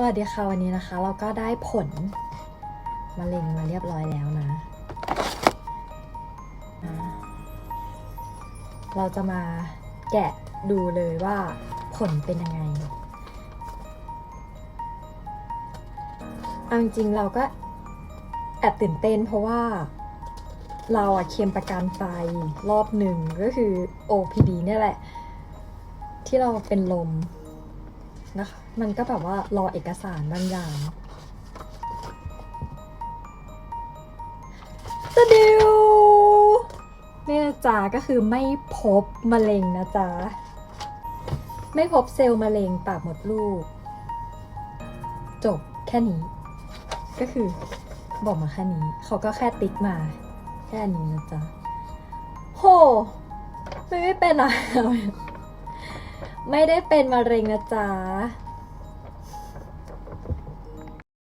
สวัสดีค่ะวันนี้นะคะ เราก็ได้ผลมะเร็งมาเรียบร้อยแล้วนะ เราจะมาแกะดูเลยว่าผลเป็นยังไงเอาจริงๆเราก็แอบตื่นเต้นเพราะว่าเราอะเคลมประกันไปรอบหนึ่งก็คือ OPD เนี่ยแหละ ที่เราเป็นลม นะคะ มันก็แบบว่ารอเอกสารบางอย่างสะดิวเนี่ยจ้าก็คือไม่พบมะเร็งนะจ๊ะ ไม่พบเซลล์มะเร็งปากมดลูก จบแค่นี้ ก็คือบอกมาแค่นี้ เขาก็แค่ติ๊กมา แค่นี้นะจ๊ะ โห ไม่ไม่เป็นอะไร ไม่ได้เป็นมะเร็งนะจ๊ะ